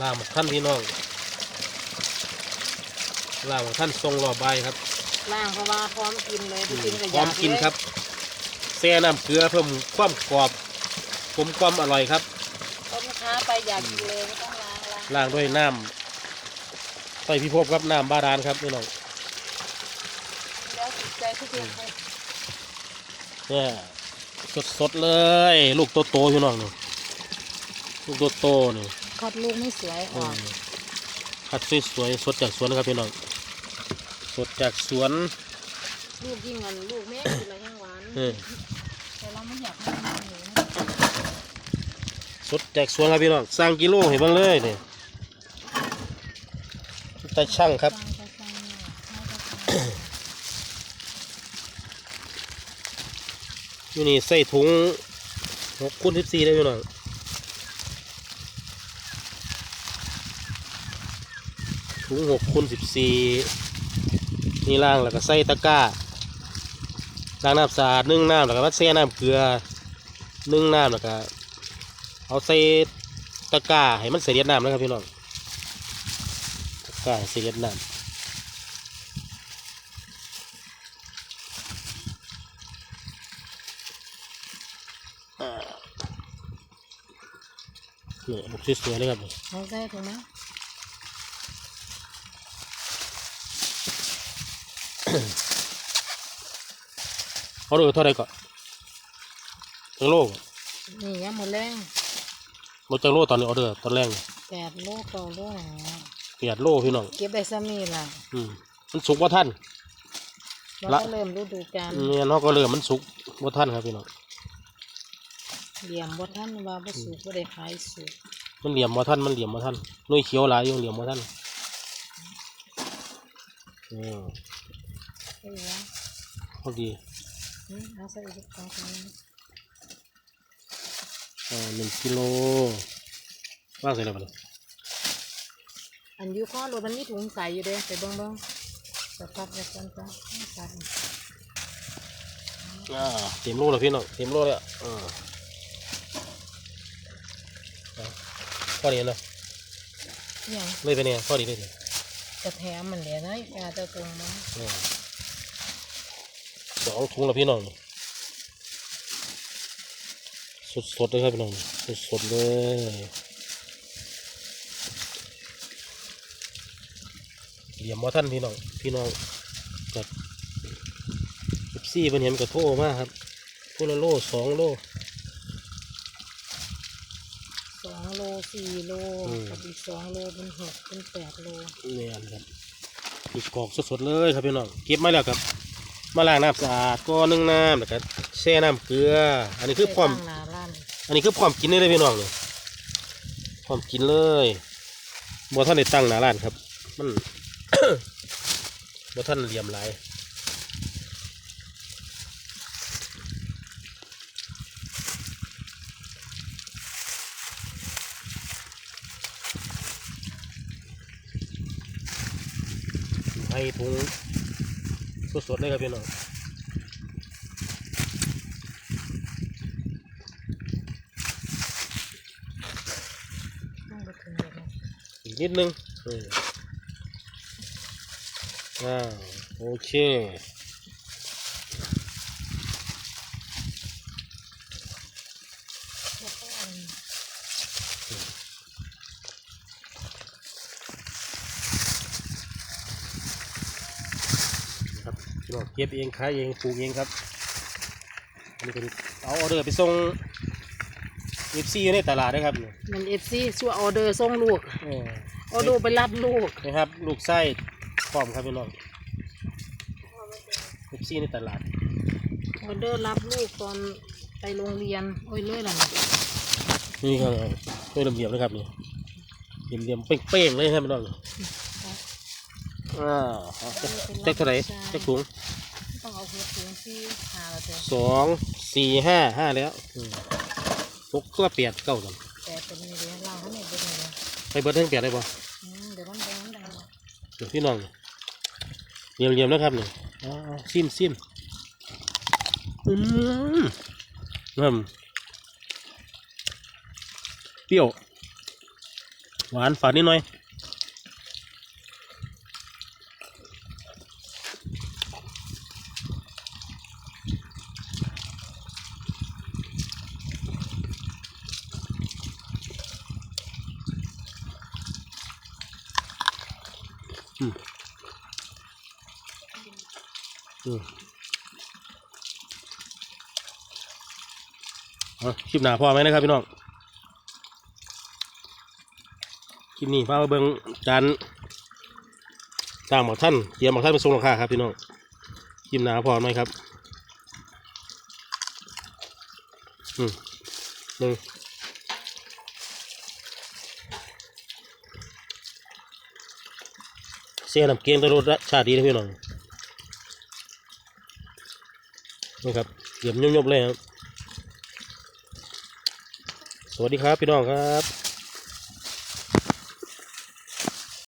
ล่างหมกท่านพี่น้องล่างหมกท่านทรงรอบใบครับล่างเพราะว่าพร้อมกินเลยไปกินกับพร้อมกินครับแซ่น้ำเกลือเพิ่มความกรอบผมความอร่อยครับต้มค้าไปอยากกินเลยไม่ต้องล้างล้างล้างด้วยน้ำใส่พิภพครับน้ำบาดาลครับพี่น้องแล้วติดใจทุกอย่างเลยเนี่ยสดสดๆเลย ลูกโตโตๆพี่น้องนี่ ลูกโตโตๆนี่คัดลูกไม่สวยออือกมคัดสวยๆสดจากสวนนะครับพี่น้องสดจากสวน ลูกยิ่งเงินลูกแม่กินแล้วยังหวานเออแต่เราไม่อยากให้มันเหนียวสดจากสวนครับพี่น้องสร้างกิโลเห็นบ้างเลยนี่แต่ช่างครับฟังไปฟังเนี่ยให้ไปฟังอยู่นี่ใส่ถุงหกคูณสิบสี่ได้พี่น้อง ถุงหกคูณสิบสี่นี่ล่างแล้วก็ใส่ตะกร้าล้างน้ำสะอาดนึ่งน้ำแล้วก็มาแช่น้ำเกลือนึ่งน้ำแล้วก็เอาใส่ตะกร้าให้มันเสียดน้ำนะครับพี่น้องตะกร้าเสียดน้ำนี่ลูกสวยๆเลยครับนี่เอาใส่ถูกไห เขาดูเท่าไหรก่อนจังโลกนี่ยังหมดแรงรถจังโลตอนนี้ออเดอร์ตอนแรกนี่แปดโลเก้าโลอย่างเงี้ยเปียดโลพี่น้องเก็บได้ซ้ำนี่ล่ะอืมมันสุกว่าท่านเราละก็เริ่มฤดูกาลเนี่ยนอกก็เริ่มมันสุกว่าท่านครับพี่น้องเหลี่ยมบดท่านว่าบ่สูบบ่ได้ขายสูบมันเหลี่ยมว่าท่านมันเหลี่ยมว่าท่านหนุ่ยเขียวหลายอยู่เหลี่ยมว่าท่านอืมเอ้ยวะพอดีอืม เอาใส่อีกสองสามอ่าหนึ่งกิโลว่างเสร็จแล้วปะเนี่ยอันอยูข้อรถมันมีถุงใส่อยู่เด้ไปเบิ่งเบิ่งสตัดแบบกันจ้ะตัดอ่าเต็มโลแล้วพี่น้องเต็มโลแล้วอ่าเอาพอดีเนาะอย่างเลยไปเนี่ยพอดีเลยเนี่ยจะแถมมันเหลือนะกาจะตรงมาอืม สองถุงแล้วพี่น้องสดสดๆเลยครับพี่น้องสดสดๆเลยเหลี่ยมว่าท่านพี่น้องพี่น้องจากสิบสี่เป็นเห็นกระโทมากครับคนละโลสองโลสองโลสี่โลอืมกับอีกสองโลเป็นหกเป็นแปดโลเนี่ยครับอีกกอกสดๆเลยครับพี่น้องเก็บมาแล้วครับ มาล้างน้ำสะอาดก็นึ่งน้ำแล้วก็แช่น้ำเกลือ อันนี้คือพร้อมตั้งหนาร้านอันนี้คือพร้อมกินได้เลยพี่น้องเนี่ยพร้อมกินเลยบ่ท่านได้ตั้งหน้าร้านครับ มัน บ่ท่านเหลี่ยมหลายให้ถุง สดๆเลยครับพี่น้องอีกนิดนึงอออ่าโอเค แล้วก็อัน ครับ พี่น้องเก็บเองขายเองปลูกเองครับอันนี้เป็นเอาออเดอร์ไปส่งเอฟซีอยู่ในตลาดนะครับนี่มันเอฟซีชัวออเดอร์ส่งลูกเออออเดอร์ไปรับลูกนะครับ ลูกไส้พร้อมครับพี่น้องเอฟซีในตลาดออเดอร์รับลูกตอนไปโรงเรียนโอ้ยเลยล่ะนี่ก็ตัวเหลี่ยมๆนะครับนี่เหลี่ยมๆเป้งๆเลยครับพี่น้อง อ้าวเอาเจ๊กเท่าไหร่เจ๊กถุงต้องเอาหัวถุงที่หาเราเจอสองสี่ห้าห้าแล้วอืมหกก็เปียดเก้ากันแต่เป็นนี่เลยเราเขาเนี่ยเป็นนี่เลยไปเบิร์ดทั้งเปียดได้ปะอืมเดี๋ยวมันแดงมันแดงเดี๋ยวพี่น้องเหลี่ยมเหลี่ยมๆนะครับนี่เอ๋อาซิมซิมอืมอืมปรี้ยว หวานฝาดนิดหน่อย อืมอืมเอา คลิปหนาพอไหมนะครับพี่น้อง คลิปนี้พามาเบิ่งจานตางหมอกท่านเตรียมหมอกท่านไปส่งลูกค้าครับพี่น้อง คลิปหนาพอไหมครับ อืมหนึ่ง เสียน้ำเกงตัวรสชาติดีนะพี่น้องนี่ครับเกือบยุบๆเลยครับ สวัสดีครับพี่น้องครับ